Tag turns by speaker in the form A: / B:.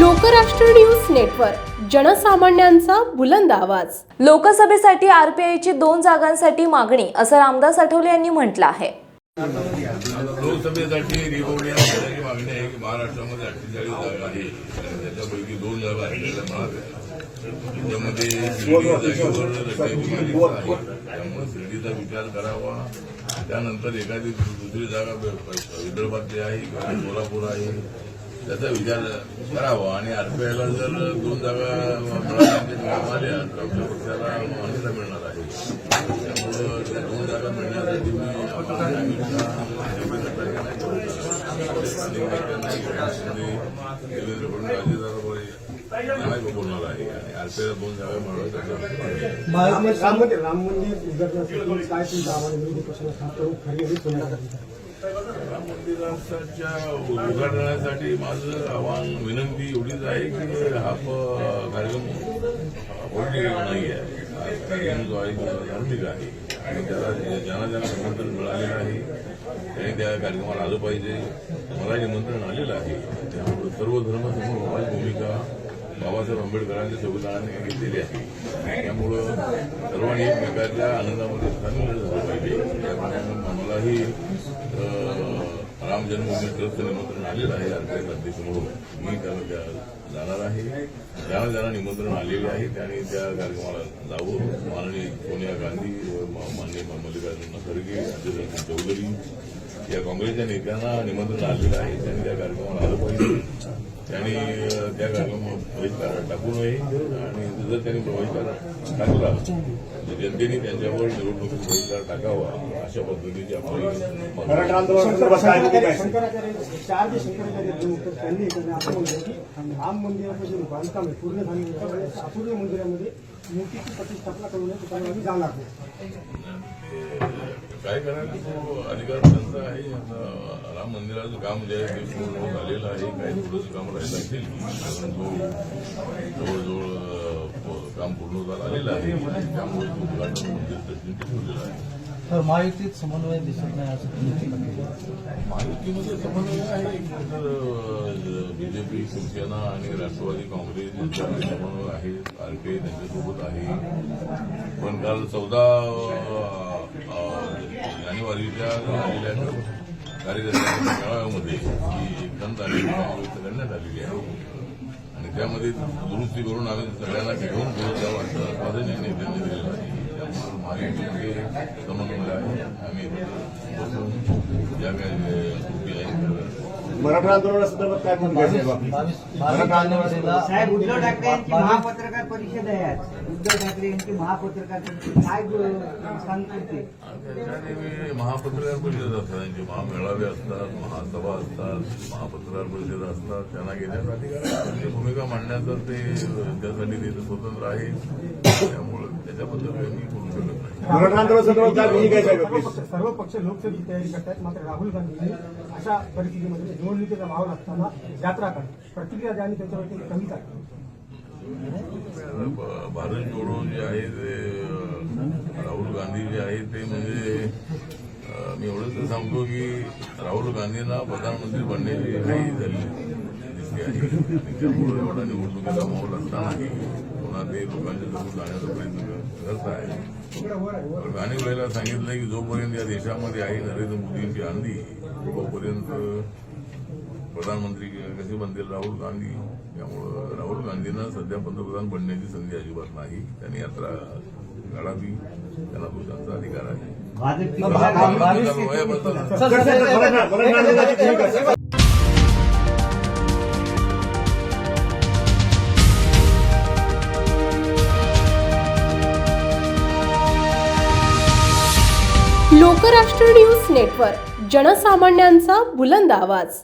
A: Lokrashtra news network जनसामान्यांचा बुलंद आवाज.
B: लोकसभेसाठी आरपीआयची दोन जागांसाठी मागणी असं रामदास आठवले यांनी म्हटलं आहे.
C: लोकसभेसाठी मागणी आहे की महाराष्ट्रामध्ये अठ्ठेचाळीस जागा आहे त्याच्यापैकी दोन जागा आपल्याला मिळाव्या त्याच्यामध्ये शिर्डी जागेवर रस्त्याची मालिका आहे त्यामुळे शिर्डीचा विचार करावा. त्यानंतर एखादी दुसरी जागा विदर्भातली आहे किंवा सोलापूर आहे. त्याचा विचार करावा आणि आरपीआयला जर दोन जागा मिळाल्या आल्या तर आपल्या पक्षाला मान्यता मिळणार आहे त्यामुळं त्या दोन जागा मिळण्यासाठी मी देवेंद्र फडणवीस अजितदादा बोलणार आहे आणि आरपीआयला दोन जागा मिळवण्यासाठी
D: राम मंदिर राम उद्घाटनासाठी काय तुमचं आव्हान आहे? विरोधी पक्षाला
C: मंदिराच्या उद्घाटनासाठी माझं आव्हान विनंती एवढीच आहे की हा कार्यक्रम नाही आहे. कार्यक्रम जो आहे धार्मिक आहे आणि त्याला ज्यांना ज्यांना निमंत्रण मिळालेलं आहे त्यांनी त्या कार्यक्रमाला आलं पाहिजे. मला निमंत्रण आलेलं आहे. त्यामुळे सर्व धर्म समोर भूमिका बाबासाहेब आंबेडकरांच्या संविधानाने घेतलेली आहे. त्यामुळं सर्वांनी एकमेकाच्या आनंदामध्ये सामील झालं पाहिजे. त्याप्रमाणे मलाही राम जन्मभूमी ट्रस्टचं निमंत्रण आलेलं आहे आरपीएस अध्यक्ष म्हणून मी त्याला त्या जाणार आहे ज्यांना ज्यांना निमंत्रण आलेले आहे त्यांनी त्या कार्यक्रमाला जावं. माननीय सोनिया गांधी व माननीय मल्लिकार्जुन खरगे अजित चौधरी या काँग्रेसच्या नेत्यांना निमंत्रण आलेलं आहे त्यांनी त्या कार्यक्रमाला आलं पाहिजे. त्यांनी त्या कार्यक्रमात बहिष्कार टाकू नये आणि जर त्यांनी बहिष्कार टाकला. तर जनतेने त्यांच्यावर निवडणुकीत बहिष्कार टाकावा अशा पद्धतीची आपली
D: राम मंदिराचं जे बांधकाम आहे पूर्ण झालेलं अपूर्ण मंदिरामध्ये मूर्तीची प्रतिष्ठापना करू नये त्यामुळे आम्ही जाणार
C: काय करायला? तो अधिकार त्यांचा आहे. आता राम मंदिराचं काम जे आहे ते पूर्ण झालेलं आहे काही थोडंसं काम राहिलं असेल जवळजवळ काम पूर्ण झालं आलेलं आहे त्यामुळे तो उद्घाटन मंदिर ठेवलेलं आहे.
E: तर महायुतीत समन्वय दिसत नाही असं.
C: महायुतीमध्ये समन्वय आहे. तर बीजेपी शिवसेना आणि राष्ट्रवादी काँग्रेस यांच्यामध्ये समन्वय आहे. आरपीआय त्यांच्यासोबत आहे. पण काल चौदा जानेवारीच्या झालेल्या कार्यकर्त्यांच्या मेळाव्यामध्ये ही एकंद आलेली व्यक्त करण्यात आलेली आहे आणि त्यामध्ये दुरुस्ती करून आम्ही सगळ्यांना घेऊन पुढे जावं असं आश्वासन या नेत्यांनी दिलेलं आहे त्यामुळे महायुतीमध्ये समन्वय आहे आम्ही बसून ज्या काही कृती आहेत
F: मराठा आंदोलनासंदर्भात काय भूमिका आहे? साहेब
G: उद्धव ठाकरे यांची महापत्रकार परिषद आहे आज. उद्धव ठाकरे यांची महापत्रकार परिषद. काय ग- सांगतील ते?
C: त्याच्याने महापत्रकार परिषद असतात त्यांचे महामेळावे असतात महासभा असतात महापत्रकार परिषद असतात त्यांना आहे. त्यांची भूमिका मांडण्याचा ते त्यासाठी ते स्वतंत्र आहे. त्यामुळे त्याच्याबद्दल काही मी बोलू शकत नाही.
F: मराठा आंदोलनासंदर्भात काय भूमिका आहे साहेब
D: सर्व? पक्ष लोकसभेची तयारी करतात मात्र राहुल गांधींनी अशा परिस्थितीमध्ये निवडणुकीचा माहोल असताना यात्रा काढली प्रतिक्रिया द्या आणि त्याच्यावरती आहे
C: ब- भारत जोडो जे आहे ते राहुल गांधी जे आहे ते म्हणजे मी एवढंच सांगतो की राहुल गांधींना प्रधानमंत्री बनण्याची काही झाली दिसते आहे. आणि त्यामुळे एवढा निवडणुकीचा माहोल असतानाही पुन्हा ते लोकांच्या जवळ जाण्याचा प्रयत्न करत आहे. गाणी वेळेला सांगितलं की जोपर्यंत या देशामध्ये आहे नरेंद्र मोदींची आंधी तोपर्यंत प्रधानमंत्री कसे बनतील राहुल गांधी त्यामुळं राहुल गांधींना सध्या पंतप्रधान बनण्याची संधी अजिबात नाही त्यांनी यात्रा काढावी त्यांना तो त्यांचा अधिकार
F: आहे.
A: लोकराष्ट्र न्यूज नेटवर्क जनसामान्यांचा बुलंद आवाज